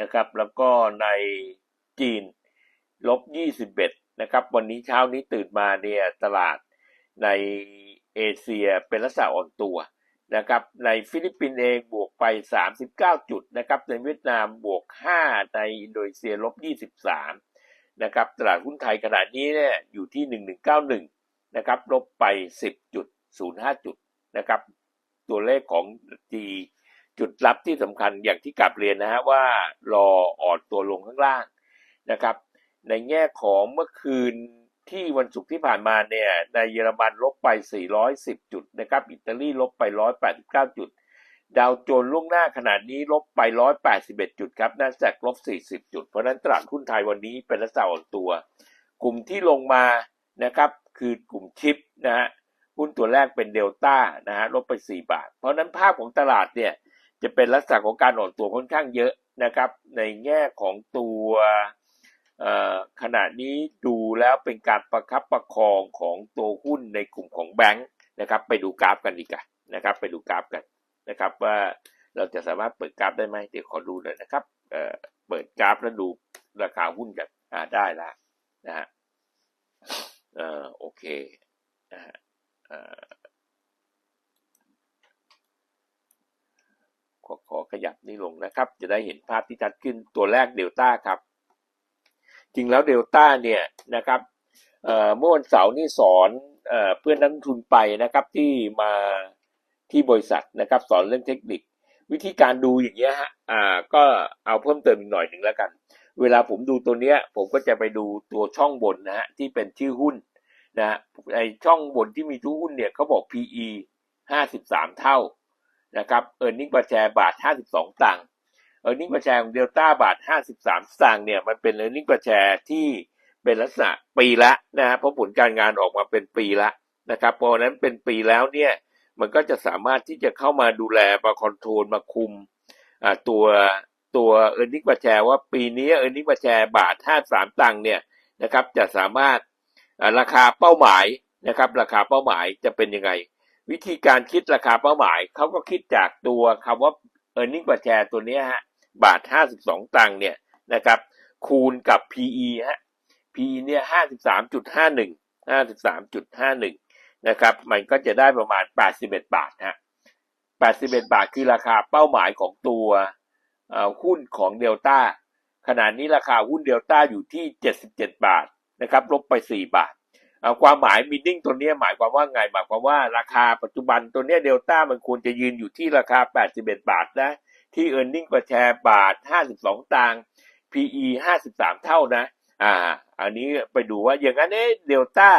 นะครับ แล้วก็ในจีนลบ 21 นะครับ วันนี้เช้านี้ตื่นมาเนี่ยตลาดในเอเชียเป็นลักษณะอ่อนตัวนะครับ ในฟิลิปปินส์เองบวกไป 39 จุดนะครับ ในเวียดนามบวก 5 ในอินโดนีเซียลบ 23 นะครับ ตลาดหุ้นไทยขณะนี้เนี่ยอยู่ที่ 1191 นะครับ ลบไป 10.05 จุดนะครับ ตัวเลขของจี จุดรับที่สำคัญอย่างที่กลับเรียนนะฮะว่ารออ่อนตัวลงข้างล่างนะครับ ในแง่ของเมื่อคืนที่วันศุกร์ที่ผ่านมาเนี่ยในเยอรมันลบไป 410 จุดนะครับ อิตาลีลบไป 189 จุด ดาวโจนส์ล่วงหน้าขนาดนี้ลบไป 181 จุดครับน่าจะลบ 40 จุด เพราะนั้นตลาดหุ้นไทยวันนี้เป็นลักษณะอ่อนตัว กลุ่มที่ลงมานะครับคือกลุ่มชิปนะฮะหุ้นตัวแรกเป็นเดลต้านะฮะลบไป 4 บาท เพราะนั้นภาพของตลาดเนี่ย จะเป็นลักษณะของการอ่อนตัวค่อนข้างเยอะนะครับ ในแง่ของตัวขณะนี้ดูแล้วเป็นการประคับประคองของตัวหุ้นในกลุ่มของแบงค์นะครับ ไปดูกราฟกันดีกว่านะครับ ไปดูกราฟกันนะครับ ว่าเราจะสามารถเปิดกราฟได้ไหมเดี๋ยวขอดูหน่อยนะครับเเปิดกราฟแล้วดูราคาหุ้นกันอ่าได้แล้วนะฮะเอ่อโอเคนะฮะเอ่อ ขอขยับนี่ลงนะครับ จะได้เห็นภาพที่ชัดขึ้นตัวแรกเดลต้าครับ จริงแล้วเดลต้าเนี่ยนะครับเมื่อวันเสาร์นี่สอนเพื่อนนักทุนไปนะครับที่มาที่บริษัทนะครับ สอนเรื่องเทคนิค วิธีการดูอย่างเงี้ยฮะอ่าก็เอาเพิ่มเติมอีกหน่อยหนึ่งแล้วกัน เวลาผมดูตัวเนี้ย ผมก็จะไปดูตัวช่องบนนะฮะที่เป็นชื่อหุ้นนะฮะไอช่องบนที่มีชื่อหุ้นเนี่ยเขาบอก PE 53 เท่า นะครับเออร์เน็งประแชร์บาท 52 ตังค์เออร์เน็งประแชร์ของเดลต้าบาท 53 ตังค์เนี่ยมันเป็นเออร์เน็งประแชร์ที่เป็นลักษณะปีละนะฮะเพราะผลการงานออกมาเป็นปีละนะครับเพราะนั้นเป็นปีแล้วเนี่ยมันก็จะสามารถที่จะเข้ามาดูแลมาคอนโทรลมาคุมตัวตัวเออร์เน็งประแชร์ว่าปีนี้เออร์เน็งประแชร์บาท 53 ตังค์เนี่ยนะครับจะสามารถราคาเป้าหมายนะครับราคาเป้าหมายจะเป็นยังไง วิธีการคิดราคาเป้าหมายเขาก็คิดจากตัวคำว่า e a r n i n g per share ตัวนี้ฮะบาท 52 ตังค์เนี่ยนะครับคูณกับ PE ฮะ PE เนี่ย 53.51 53.51 นะครับ มันก็จะได้ประมาณ 81 บาทฮะ 81 บาทคือราคาเป้าหมายของตัวหุ้นของเดลต้าขณะนี้ราคาหุ้นเดลต้าอยู่ที่ 77 บาทนะครับลบไป 4 บาท ความหมายมินดิ้งตัวนี้หมายความว่าไงหมายความว่าราคาปัจจุบันตัวนี้เดลต้ามันควรจะยืนอยู่ที่ราคา 81 บาทนะ ที่ e a r n i n g per share บาท 52 ตังค์ PE 53 เท่านะ อ่า อันนี้ไปดูว่าอย่างนั้นเเดลต้า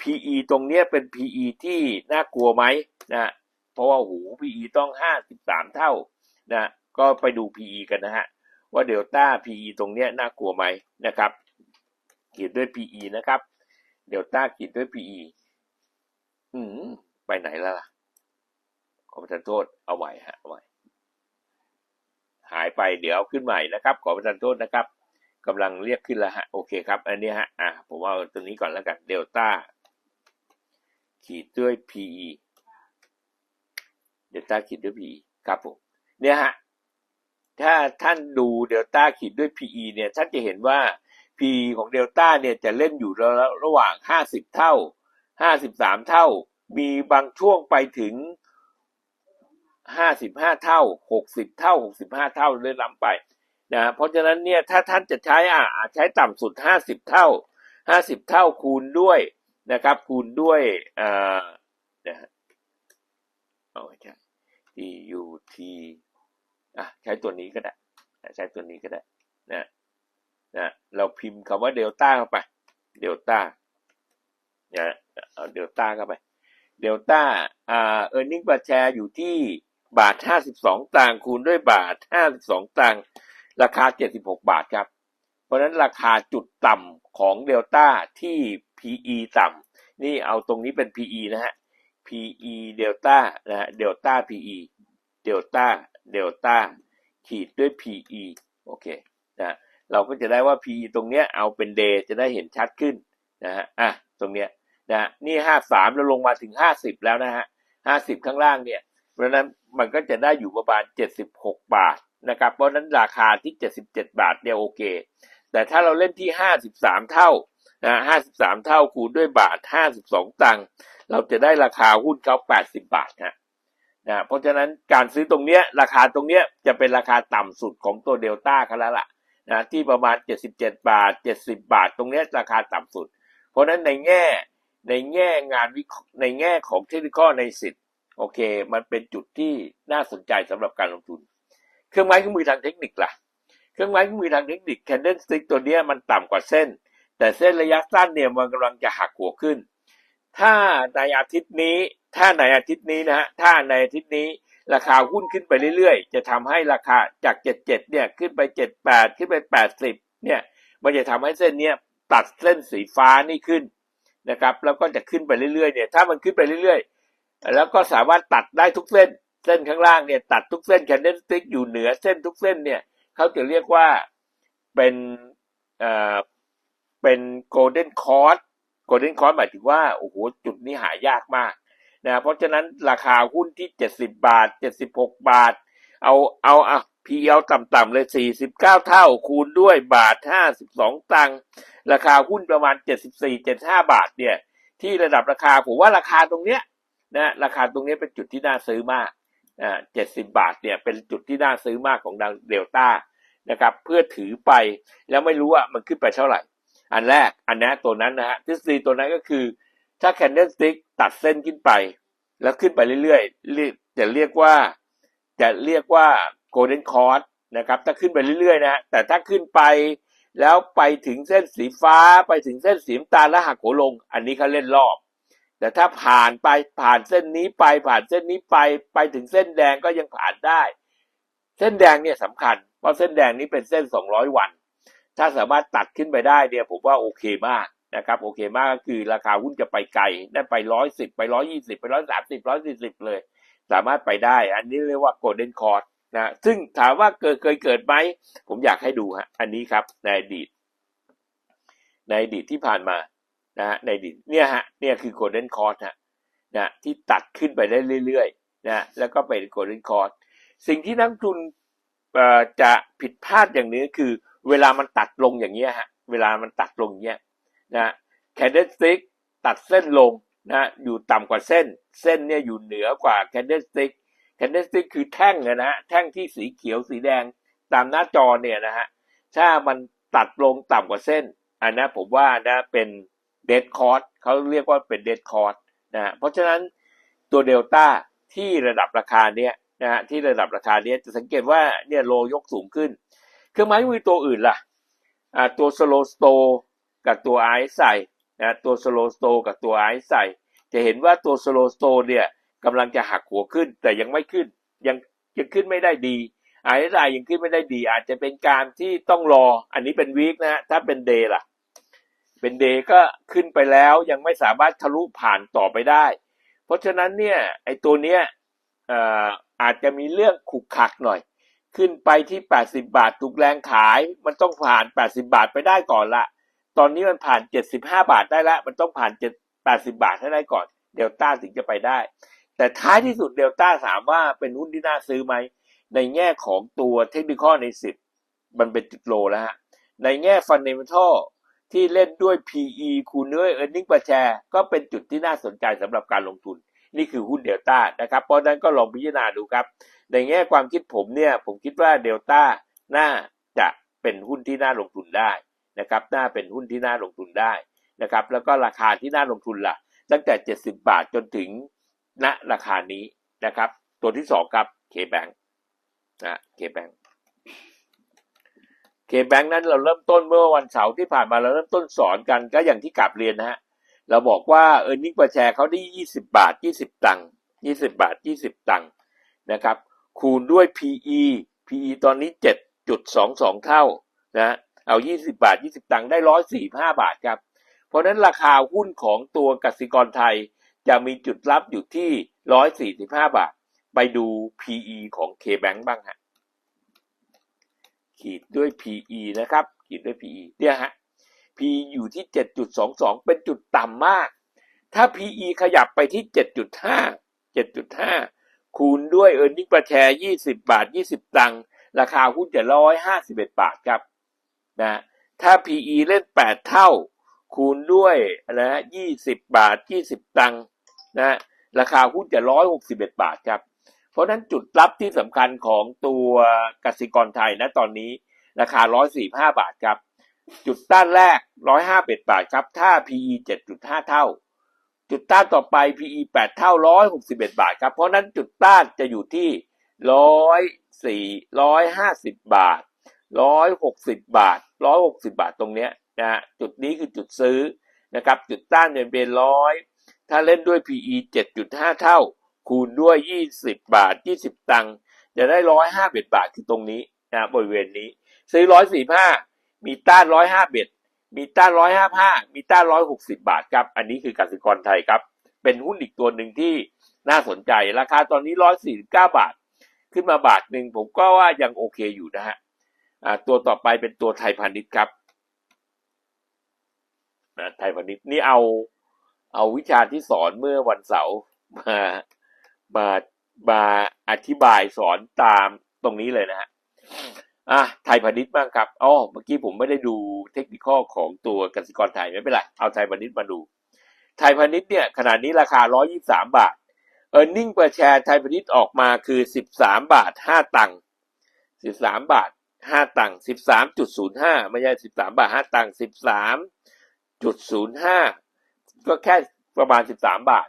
PE ตรงนี้เป็น PE ที่น่ากลัวไหมนะเพราะว่าหู PE ต้อง 53 เท่านะก็ไปดู PE กันนะฮะ ว่าเดลต้า PE ตรงนี้น่ากลัวไหมนะครับ เขียนด้วย PE นะครับ เดลต้าขีดด้วย PE อืมไปไหนแล้วล่ะ ขอประทานโทษเอาใหม่ฮะเอาใหม่ หายไปเดี๋ยวขึ้นใหม่นะครับ ขอประทานโทษนะครับกำลังเรียกขึ้นแล้วฮะ โอเคครับ อันนี้ฮะ อะ ผมเอาตัวนี้ก่อนแล้วกันเดลต้าขีดด้วย PE เดลต้าขีดด้วย PE ครับผม เนี่ยฮะ ถ้าท่านดูเดลต้าขีดด้วย PE เนี่ย ท่านจะเห็นว่า P ของเดลต้าเนี่ยจะเล่นอยู่ระหว่าง 50 เท่า 53 เท่า มีบางช่วงไปถึง 55 เท่า 60 เท่า 65 เท่าเลยล้ำไปนะเพราะฉะนั้นเนี่ยถ้าท่านจะใช้อะใช้ต่ำสุด 50 เท่า 50 เท่าคูณด้วยนะครับ คูณด้วยอ่านะเอาใช่ DUT อะใช้ตัวนี้ก็ได้ ใช้ตัวนี้ก็ได้นะ นะเราพิมพ์คำว่าเดลต้าเข้าไปเดลต้านะเอาเดลต้าเข้าไปเดลต้าอ่าเออร์เน็งปรแชร์อยู่ที่บาทห้าสิบสองตังค์คูณด้วยบาทห้าสิบสองตังค์ราคาเจ็ดสิบหกบาทครับ เพราะฉะนั้นราคาจุดต่ำของเดลต้าที่ PE ต่ำนี่เอาตรงนี้เป็น PE นะฮะ PE เดลต้านะฮะเดลต้า PE เดลต้าเดลต้าขีดด้วย PE โอเคนะ เราก็จะได้ว่า PE ตรงเนี้ยเอาเป็นเดย์จะได้เห็นชัดขึ้นนะฮะอะตรงเนี้ยนะนี่ห้าสามเราลงมาถึงห้าสิบแล้วนะฮะห้าสิบข้างล่างเนี่ย เพราะนั้นมันก็จะได้อยู่ประมาณเจ็ดสิบหกบาทนะครับ เพราะนั้นราคาที่77บาทเนี่ยโอเค แต่ถ้าเราเล่นที่53เท่านะ53เท่าคูณด้วยบาท52ตังค์เราจะได้ราคาหุ้นเขา80บาทฮะนะเพราะฉะนั้นการซื้อตรงเนี้ยราคาตรงเนี้ยจะเป็นราคาต่ำสุดของตัวเดลต้าเขาแล้วล่ะ นะที่ประมาณ 77 บาท 70 บาท ตรงนี้ราคาต่ำสุด เพราะนั้นในแง่ในแง่งานวิในแง่ของเทคนิคในสิทธิ์โอเค มันเป็นจุดที่น่าสนใจสำหรับการลงทุน เครื่องไม้เครื่องมือทางเทคนิคล่ะ เครื่องไม้เครื่องมือทางเทคนิคแคนเดลสติ๊กตัวนี้มันต่ำกว่าเส้น แต่เส้นระยะสั้นเนี่ยมันกำลังจะหักหัวขึ้น ถ้าในอาทิตย์นี้ ถ้าในอาทิตย์นี้นะฮะถ้าในอาทิตย์นี้ ราคาหุ้นขึ้นไปเรื่อยๆ จะทำให้ราคาจาก 77 เนี่ยขึ้นไป 78 ขึ้นไป 80 เนี่ยมันจะทำให้เส้นเนี้ยตัดเส้นสีฟ้านี่ขึ้นนะครับ แล้วก็จะขึ้นไปเรื่อยๆ เนี่ยถ้ามันขึ้นไปเรื่อยๆ แล้วก็สามารถตัดได้ทุกเส้นเส้นข้างล่างเนี่ยตัดทุกเส้นแคนเดลสติ๊กอยู่เหนือเส้นทุกเส้นเนี่ยเขาจะเรียกว่าเป็นเอ่อเป็นโกลเด้นคอร์สโกลเด้นคอร์สหมายถึงว่าโอ้โหจุดนี้หายากมาก นะเพราะฉะนั้นราคาหุ้นที่70บาท76บาท เอาเอาอะ PL ต่ำๆเลย49เท่าคูณด้วยบาท52ตังค์ราคาหุ้นประมาณ74 75บาทเนี่ย ที่ระดับราคาผมว่าราคาตรงเนี้ยนะราคาตรงเนี้ยเป็นจุดที่น่าซื้อมากอ่า70บาทเนี่ยเป็นจุดที่น่าซื้อมากของดังเดลต้านะครับ เพื่อถือไปแล้วไม่รู้ว่ามันขึ้นไปเท่าไหร่ อันแรกอันนี้ตัวนั้นนะฮะทฤษฎีตัวนั้นก็คือ ถ้าแคนเดลสติ๊กตัดเส้นขึ้นไป แล้วขึ้นไปเรื่อยๆจะเรียกว่าจะเรียกว่าโกลเด้นคอร์สนะครับ ถ้าขึ้นไปเรื่อยๆนะฮะแต่ถ้าขึ้นไปแล้วไปถึงเส้นสีฟ้าไปถึงเส้นสีน้ำตาลแล้วหักหัวลง อันนี้เขาเล่นรอบ แต่ถ้าผ่านไปผ่านเส้นนี้ไปผ่านเส้นนี้ไปไปถึงเส้นแดงก็ยังผ่านได้ เส้นแดงเนี่ยสำคัญ เพราะเส้นแดงนี้เป็นเส้น 200 วัน ถ้าสามารถตัดขึ้นไปได้เนี่ยผมว่าโอเคมาก นะครับโอเคมากก็คือราคาหุ้นจะไปไกลได้ไปร้อยสิบไปร้อยยี่สิบไปร้อยสามสิบร้อยสี่สิบเลย สามารถไปได้ อันนี้เรียกว่าโกลเด้นคอร์สนะซึ่งถามว่าเกิดเคยเกิดไหม ผมอยากให้ดูฮะอันนี้ครับในอดีต ในอดีตที่ผ่านมานะฮะในอดีตเนี่ยฮะเนี่ยคือโกลเด้นคอร์สฮะนะที่ตัดขึ้นไปได้เรื่อยๆนะแล้วก็เป็นโกลเด้นคอร์สสิ่งที่นักทุนจะผิดพลาดอย่างนี้คือ เวลามันตัดลงอย่างเงี้ยฮะเวลามันตัดลงอย่างเงี้ย นะแคนเดสติกตัดเส้นลงนะอยู่ต่ำกว่าเส้น เส้นเนี่ยอยู่เหนือกว่าแคนเดสติกแคนเดสติกคือแท่งนะฮะแท่งที่สีเขียวสีแดงตามหน้าจอเนี่ยนะฮะถ้ามันตัดลงต่ำกว่าเส้น อันนั้ผมว่านะเป็นเดดคอร์สเขาเรียกว่าเป็นเดดคอร์สนะฮะเพราะฉะนั้นตัวเดลต้าที่ระดับราคาเนี้ยนะฮะที่ระดับราคาเนี้ยจะสังเกตว่าเนี่ยโลยกสูงขึ้น เครื่องไม้มือตัวอื่นล่ะอ่าตัวสโลสโต กับตัวไอซ์ใส่นะตัวสโลสโตกับตัวไอซ์ใส่ จะเห็นว่าตัวสโลสโตเนี่ยกำลังจะหักหัวขึ้นแต่ยังไม่ขึ้นยังยังขึ้นไม่ได้ดีไอซ์ใส่ยังขึ้นไม่ได้ดี อาจจะเป็นการที่ต้องรอ อันนี้เป็นวีคนะถ้าเป็นเดย์ล่ะ เป็นเดย์ก็ขึ้นไปแล้วยังไม่สามารถทะลุผ่านต่อไปได้ เพราะฉะนั้นเนี่ยไอตัวเนี้ยเอ่ออาจจะมีเรื่องขุกขักหน่อย ขึ้นไปที่ 80 บาทถูกแรงขาย มันต้องผ่าน 80 บาทไปได้ก่อนละ ตอนนี้มันผ่าน75บาทได้แล้วมันต้องผ่าน7 80บาทให้ได้ก่อน เดลต้าถึงจะไปได้ แต่ท้ายที่สุดเดลต้าถามว่าเป็นหุ้นที่น่าซื้อไหม ในแง่ของตัวเทคนิคในสิบมันเป็นจุดโลแล้วฮะ ในแง่ฟันเดเมนทัลที่เล่นด้วย PE คูณด้วย Earning per share ก็เป็นจุดที่น่าสนใจสำหรับการลงทุน นี่คือหุ้นเดลต้านะครับ เพราะนั้นก็ลองพิจารณาดูครับ ในแง่ความคิดผมเนี่ย ผมคิดว่าเดลต้าน่าจะเป็นหุ้นที่น่าลงทุนได้ นะครับน่าเป็นหุ้นที่น่าลงทุนได้นะครับ แล้วก็ราคาที่น่าลงทุนล่ะ ตั้งแต่ 70 บาทจนถึงณราคานี้นะครับ ตัวที่สองครับ K-Bank นะ K-Bank K-Bank นั้นเราเริ่มต้นเมื่อวันเสาร์ที่ผ่านมาเราเริ่มต้นสอนกันก็อย่างที่กลับเรียนนะฮะเราบอกว่า e a r n i n g per share เขาได้ 20 บาท 20 ตังค์20 บาท 20 ตังค์นะครับ คูณด้วย PE PE ตอนนี้ 7.22 เท่านะ เอา20บาท20ตังค์ได้145บาทครับ เพราะนั้นราคาหุ้นของตัวกสิกรไทยจะมีจุดรับอยู่ที่145บาท ไปดู PE ของ K-Bank บ้างฮะขีดด้วย PE นะครับ ขีดด้วย PE เนี่ยฮะ PE อยู่ที่ 7.22 เป็นจุดต่ำมาก ถ้า PE ขยับไปที่ 7.5 7.5 คูณด้วย e a r n i n g per share 20 บาท 20 ตังค์ ราคาหุ้นจะร้อยห้าสิบเอ็ดบาทครับ นะถ้า PE เล่นแปดเท่า คูณด้วยนะฮะยี่สิบบาทยี่สิบตังค์นะราคาหุ้นจะร้อยหกสิบเอ็ดบาทครับ เพราะนั้นจุดรับที่สำคัญของตัวกสิกรไทยนะตอนนี้ราคาร้อยสี่ห้าบาทครับ จุดต้านแรกร้อยห้าเดบาทครับ ถ้า PE เจ็ดจุดห้าเท่า จุดต้านต่อไป PE แปดเท่าร้อยหกสิบเอ็ดบาทครับ เพราะฉะนั้นจุดต้านจะอยู่ที่ร้อยสี่ร้อยห้าสิบบาท ร้อยหกสิบบาทร้อยหกสิบาทตรงเนี้ยนะจุดนี้คือจุดซื้อนะครับจุดต้านเนี่ยเป็นร้อยถ้าเล่นด้วย PE เจ็ดจุดห้าเท่า คูณด้วยยี่สิบบาทยี่สิบตังค์จะได้ร้อยห้าเบ็ดบาทคือตรงนี้นะบริเวณนี้ ซื้อร้อยสี่ห้ามีต้านร้อยห้าเบ็ดมีต้านร้อยห้าห้ามีต้านร้อยหกสิบาทครับ อันนี้คือกสิกรไทยครับ เป็นหุ้นอีกตัวหนึ่งที่น่าสนใจราคาตอนนี้ร้อยสี่สิบเก้าบาท ขึ้นมาบาทหนึ่งผมก็ว่ายังโอเคอยู่นะฮะ ตัวต่อไปเป็นตัวไทยพาณิชย์ครับนะไทยพาณิชย์นี่เอาเอาวิชาที่สอนเมื่อวันเสาร์มามามาอธิบายสอนตามตรงนี้เลยนะฮะอะไทยพาณิชย์บ้างครับอ๋อเมื่อกี้ผมไม่ได้ดูเทคนิคของตัวกสิกรไทยไม่เป็นไรเอาไทยพาณิชย์มาดู ไทยพาณิชย์เนี่ยขนาดนี้ราคา 123 บาทเออร์เน็ง per share ไทยพาณิชย์ออกมาคือ 13 บาท 5 ตังค์13 บาท ห้าตังค์สิบสามจุดศูนย์ห้าไม่ใช่สิบสามบาทห้าตังค์สิบสามจุดศูนย์ห้าก็แค่ประมาณสิบสามบาท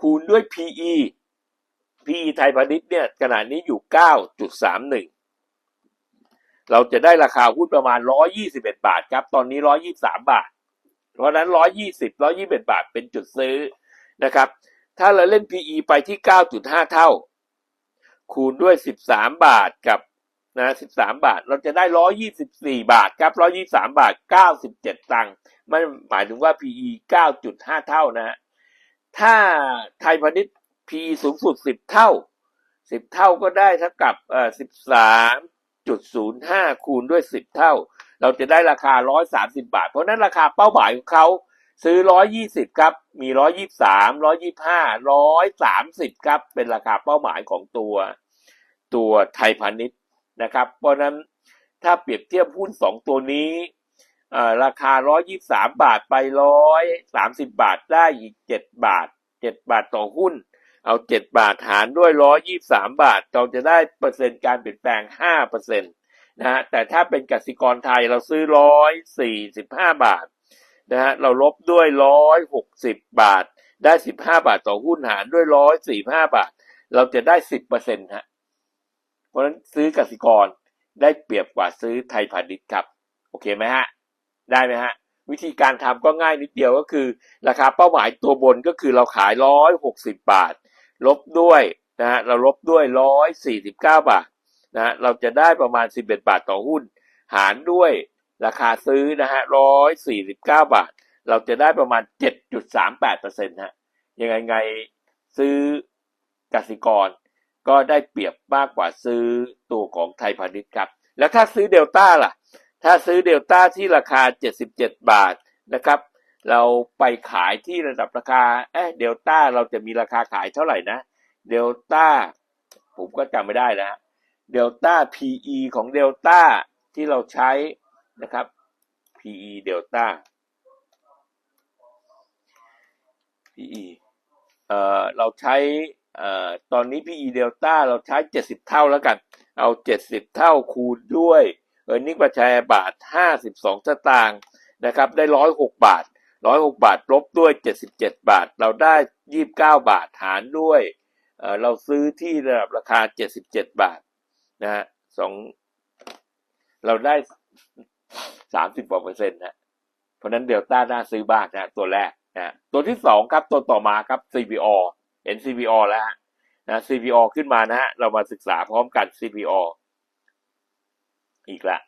คูณด้วย PE PE ไทยพาณิชย์เนี่ยขนาดนี้อยู่เก้าจุดสามหนึ่งเราจะได้ราคาหุ้นประมาณร้อยี่สิบเอ็ดบาทครับ ตอนนี้ร้อยี่สามบาท เพราะนั้นร้อยี่สิบร้อยี่สิบเอ็ดบาทเป็นจุดซื้อนะครับ ถ้าเราเล่น PE ไปที่เก้าจุดห้าเท่า คูณด้วยสิบสามบาทกับ นะ13บาท เราจะได้124บาทครับ123บาท97ตังค์มันหมายถึงว่า PE 9.5เท่านะฮะถ้าไทยพาณิชย์ PE สูงสุด10เท่า10เท่าก็ได้เท่ากับเอ่อ13จุดศูนย์ห้าคูณด้วยสิบเท่า เราจะได้ราคาร้อยสามสิบาท เพราะนั้นราคาเป้าหมายของเขาซื้อร้อยยี่สิบครับ มีร้อยยี่สามร้อยยี่ห้าร้อยสามสิบครับ เป็นราคาเป้าหมายของตัว ตัวไทยพาณิชย์ นะครับ เพราะนั้นถ้าเปรียบเทียบหุ้นสองตัวนี้ราคาร้อยยี่สามบาทไปร้อยสามสิบาทได้อีกเจ็ดบาทเจ็ดบาทต่อหุ้น เอาเจ็ดบาทหารด้วยร้อยี่สามบาท เราจะได้เปอร์เซ็นต์การเปลี่ยนแปลงห้าเปอร์เซ็นต์นะฮะแต่ถ้าเป็นกสิกรไทยเราซื้อร้อยสี่สิบาทนะฮะเราลบด้วยร้อยหกสิบาท ได้สิบาทต่อหุ้นหารด้วยร้อยสี่ห้าบาท เราจะได้สิบเปอร์เซ็นต์ฮะ ราะฉะนั้นซื้อกสิกรได้เปรียบกว่าซื้อไทยพาณิชย์ครับ โอเคไหมฮะ ได้ไหมฮะ วิธีการทำก็ง่ายนิดเดียวก็คือ ราคาเป้าหมายตัวบนก็คือเราขายร้อยหกสิบบาท ลบด้วยนะฮะเราลบด้วยร้อยสี่สิบเก้าบาทนะฮะเราจะได้ประมาณสิบเอ็ดบาทต่อหุ้น หารด้วยราคาซื้อนะฮะร้อยสี่สิบเก้าบาท เราจะได้ประมาณเจ็ดจุดสามแปดเปอร์เซ็นต์ฮะยังไงไงซื้อกสิกร ก็ได้เปรียบมากกว่าซื้อตัวของไทยพาณิชย์ครับ แล้วถ้าซื้อเดลต้าล่ะ ถ้าซื้อเดลต้าที่ราคาเจ็ดสิบเจ็ดบาทนะครับ เราไปขายที่ระดับราคาเอ๊ะเดลต้าเราจะมีราคาขายเท่าไหร่นะเดลต้าผมก็จำไม่ได้แล้วเดลต้า PE ของเดลต้าที่เราใช้นะครับ PE เดลต้า PE เอ่อเราใช้ เอ่อตอนนี้ PE เดลต้าเราใช้ 70 เท่าแล้วกัน เอา 70 เท่าคูณด้วยเออร์เน็งประชาบาท 52สตางค์นะครับได้ 106 บาท 106 บาทลบด้วย 77 บาท เราได้ 29 บาทหารด้วยเออเราซื้อที่ระดับราคา 77 บาทนะฮะสองเราได้ 30กว่าเปอร์เซ็นต์นะเพราะนั้นเดลต้าน่าซื้อบ้างนะตัวแรกนะตัวที่สองครับตัวต่อมาครับ CPO เห็น CPO แล้วฮะนะ CPO ขึ้นมานะฮะเรามาศึกษาพร้อมกัน CPO อีกละ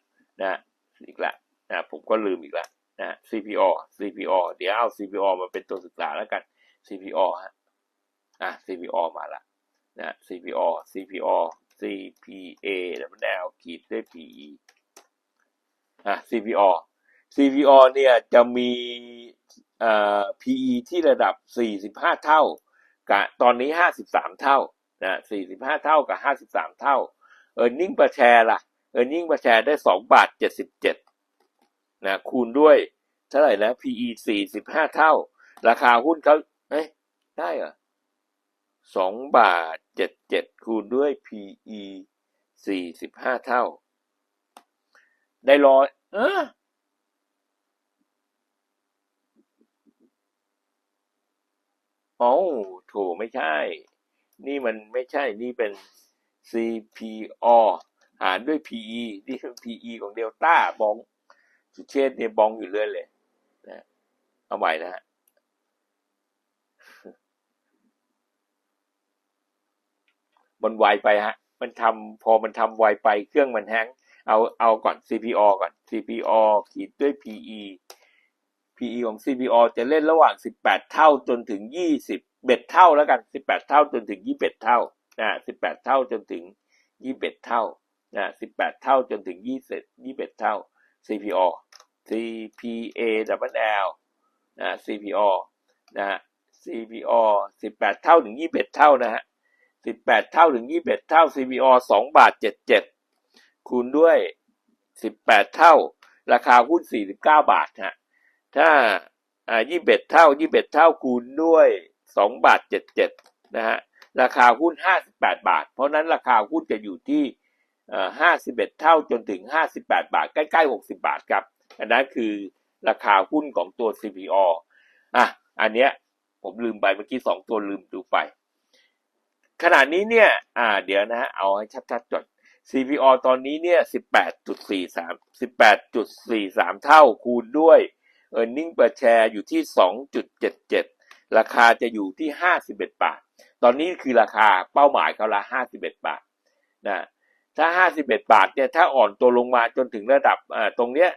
นะอีกละนะผมก็ลืมอีกละนะ CPO CPO เดี๋ยวเอา CPO มาเป็นตัวศึกษาแล้วกัน CPO ฮะอะ CPO มาละนะ CPO CPO CPA แล้วมันแนวขีดด้วย PE อะ CPO CPO เนี่ยจะมีเอ่อ PE ที่ระดับ 45 เท่า กับตอนนี้53เท่านะ45เท่ากับ53เท่า e a r n i n g per share ล่ะ e a r n i n g per share ได้สองบาทเจ็ดสิบเจ็ดนะคูณด้วยเท่าไหร่นะ PE สี่สิบห้าเท่า ราคาหุ้นเขาเอ้ยได้เหรอสองบาทเจ็ดเจ็ดคูณด้วย PE สี่สิบห้าเท่า ได้ร้อยเออ อ๋อโถไม่ใช่ นี่มันไม่ใช่ นี่เป็น CPO หารด้วย PE นี่คือ PE ของเดลต้าบอง สุเชษเนี่ยบองอยู่เรื่อยเลยนะเอาใหม่นะฮะมันไวไปฮะ มันทำพอมันทำไวไปเครื่องมันแฮงเอาเอาก่อน CPO ก่อน CPO ขีดด้วย PE PE ของ CPO จะเล่นระหว่าง 18 เท่าจนถึง 20เบ็ดเท่าแล้วกัน 18 เท่าจนถึง 21 เท่านะ18 เท่าจนถึง 21 เท่านะ18 เท่าจนถึง 20 21 เท่า CPO CPA double L นะ CPO นะฮะ CPO 18 เท่าถึง 21 เท่านะฮะ 18 เท่าถึง 21 เท่า CPO 2บาท 77 คูณด้วย 18 เท่า ราคาหุ้น 49 บาทฮะ ถ้าอ่า21เอ็ดเท่า21เอ็ดเท่าคูณด้วย2บาท77นะฮะราคาหุ้น58บาท เพราะนั้นราคาหุ้นจะอยู่ที่เอ่อ51เท่าจนถึง58บาท ใกล้ๆ60บาทครับ อันนั้นคือราคาหุ้นของตัว CPO อะอันเนี้ยผมลืมไปเมื่อกี้สองตัวลืมดูไป ขณะนี้เนี่ย อ่า เดี๋ยวนะฮะเอาให้ชัดๆจด CPO ตอนนี้เนี่ย18.43 18.43เท่าคูณด้วย e a r n i n g per share อยู่ที่ 2.77 ราคาจะอยู่ที่ 51 บาท ตอนนี้คือราคาเป้าหมายเขาละ 51 บาทนะถ้า 51 บาทเนี่ยถ้าอ่อนตัวลงมาจนถึงระดับตรงเนี้ย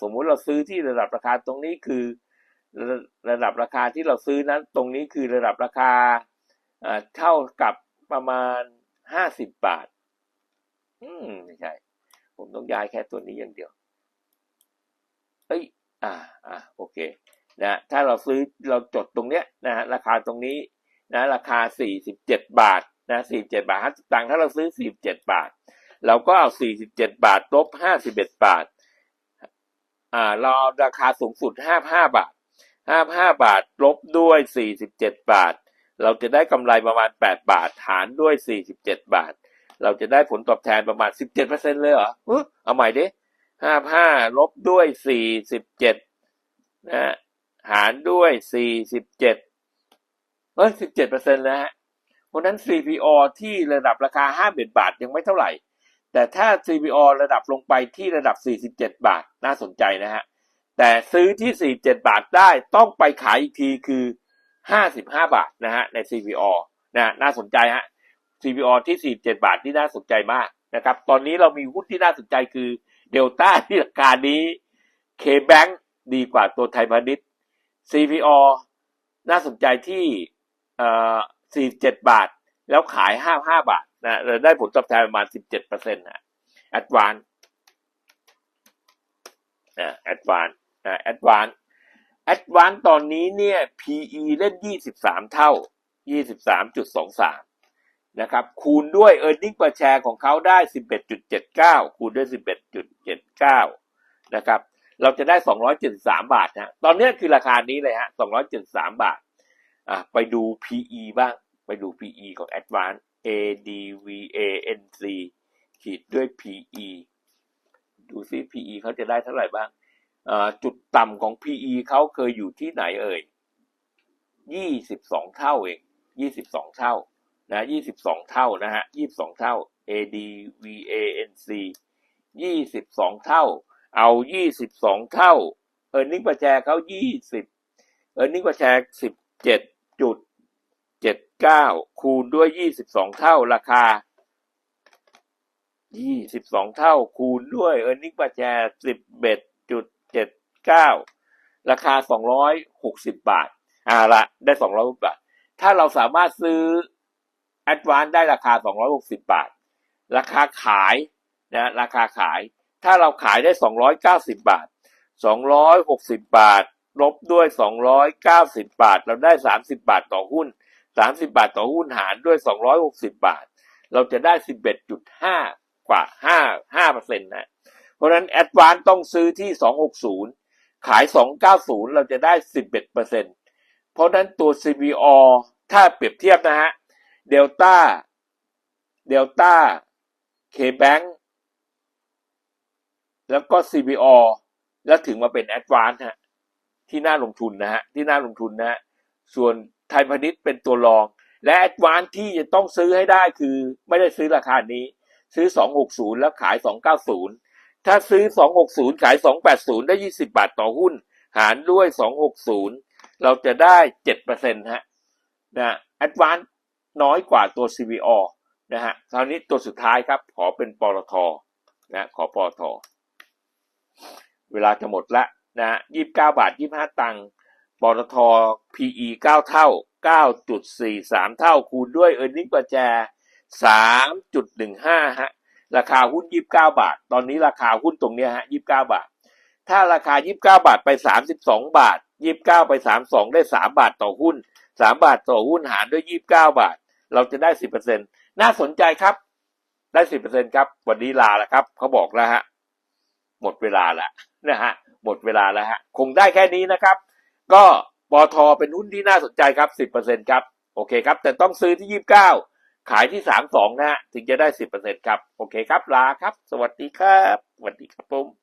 สมมุติเราซื้อที่ระดับราคาตรงนี้คือระระดับราคาที่เราซื้อนั้นตรงนี้คือระดับราคาเท่ากับประมาณ 50 บาท อืมไม่ใช่ ผมต้องย้ายแค่ตัวนี้อย่างเดียว อ่าอ่าโอเคนะถ้าเราซื้อเราจดตรงเนี้ยนะฮะราคาตรงนี้นะราคา 47 บาทนะ47 บาท50ตังค์ถ้าเราซื้อ 47 บาท เราก็เอา 47 บาทลบ51 บาทอ่าเราเอราคาสูงสุด 55 บาท 55 บาทลบด้วย 47 บาท เราจะได้กำไรประมาณ 8 บาทหารด้วย 47 บาท เราจะได้ผลตอบแทนประมาณ 17%เลยเหรอเออเอาใหม่ดิ 55ลบด้วย47นะฮะหารด้วย47เอ้ย17%แล้วฮะเพราะนั้น CPO ที่ระดับราคา50บาทยังไม่เท่าไหร่ แต่ถ้า CPO ระดับลงไปที่ระดับ 47 บาทน่าสนใจนะฮะ แต่ซื้อที่ 47 บาทได้ต้องไปขายอีกทีคือ 55 บาทนะฮะใน CPO นะน่าสนใจฮะ CPO ที่ 47 บาทที่น่าสนใจมากนะครับ ตอนนี้เรามีหุ้นที่น่าสนใจคือ เดลต้าที่ราคานี้ K-Bank ดีกว่าตัวไทยพาณิชย์ CPO น่าสนใจที่ 47 บาท แล้วขาย 55 บาทนะเราได้ผลตอบแทนประมาณ 17%นะ Advance นะ Advance นะ Advance Advance ตอนนี้เนี่ย PE เล่น 23 เท่า 23.23 นะครับคูณด้วย e a r n i n g per share ของเขาได้ 11.79 คูณด้วย 11.79 นะครับเราจะได้ 273 บาทนะตอนนี้คือราคานี้เลยฮะ 273 บาทอะไปดู PE บ้าง ไปดู PE ของ Advance ADVANC ขีดด้วย PE ดูซิ PE เขาจะได้เท่าไหร่บ้างอ่าจุดต่ำของ PE เขาเคยอยู่ที่ไหนเอ่ย 22 เท่าเอง 22 เท่า นะ22เท่านะฮะ22เท่า ADVANC 22เท่า เอา22เท่า e a r n i n g per share เขา20 e a r n i n g per share 17จุด79คูณด้วย22เท่าราคา22เท่าคูณด้วย e a r n i n g per share 11จุด79ราคา260บาทอ่าละได้200บาท ถ้าเราสามารถซื้อ Advance ได้ราคา 260 บาท ราคาขายนะราคาขาย ถ้าเราขายได้ 290 บาท 260 บาท ลบด้วย 290 บาท เราได้ 30 บาทต่อหุ้น 30 บาทต่อหุ้นหารด้วย 260 บาท เราจะได้ 11.5กกว่าห้าห้าเปอร์เซ็นต์นะ เพราะนั้นแอดวานต้องซื้อที่สองหกศูนย์ขายสองเก้าศูนย์เราจะได้สิบเอ็ดเปอร์เซ็นต์เพราะฉะนั้นตัว CBO ถ้าเปรียบเทียบนะฮะ เดลต้า เดลต้า เคแบงแล้วก็ CBO แล้วถึงมาเป็นแอดวานฮะที่น่าลงทุนนะฮะที่น่าลงทุนนะฮะส่วนไทยพาณิชย์เป็นตัวรอง และแอดวานที่จะต้องซื้อให้ได้คือไม่ได้ซื้อราคานี้ ซื้อ 260 แล้วขาย 290 ถ้าซื้อ 260 ขาย 280 ได้ 20 บาทต่อหุ้น หารด้วย 260 เราจะได้ 7%ฮะนะแอดวาน น้อยกว่าตัว CVO นะฮะคราวนี้ตัวสุดท้ายครับ ขอเป็นปตทนะขอปตทเวลาจะหมดละนะฮะ29บาท25ตังค์ปตท PE 9เท่า9.43เท่าคูณด้วย e a r n i n g ประแจ3.15ฮะราคาหุ้น29บาท ตอนนี้ราคาหุ้นตรงเนี้ยฮะ29บาท ถ้าราคา29บาทไป32บาท29ไป32ได้3บาทต่อหุ้น3บาทต่อหุ้นหารด้วย29บาท เราจะได้10%น่าสนใจครับ ได้10%ครับ วันนี้ลาแล้วครับเขาบอกแล้วฮะ หมดเวลาแล้วนะฮะ หมดเวลาแล้วฮะ คงได้แค่นี้นะครับ ก็ปอทอเป็นหุ้นที่น่าสนใจครับ10%ครับ โอเคครับ แต่ต้องซื้อที่29ขายที่32นะฮะ ถึงจะได้10%ครับ โอเคครับ ลาครับ สวัสดีครับ สวัสดีครับผม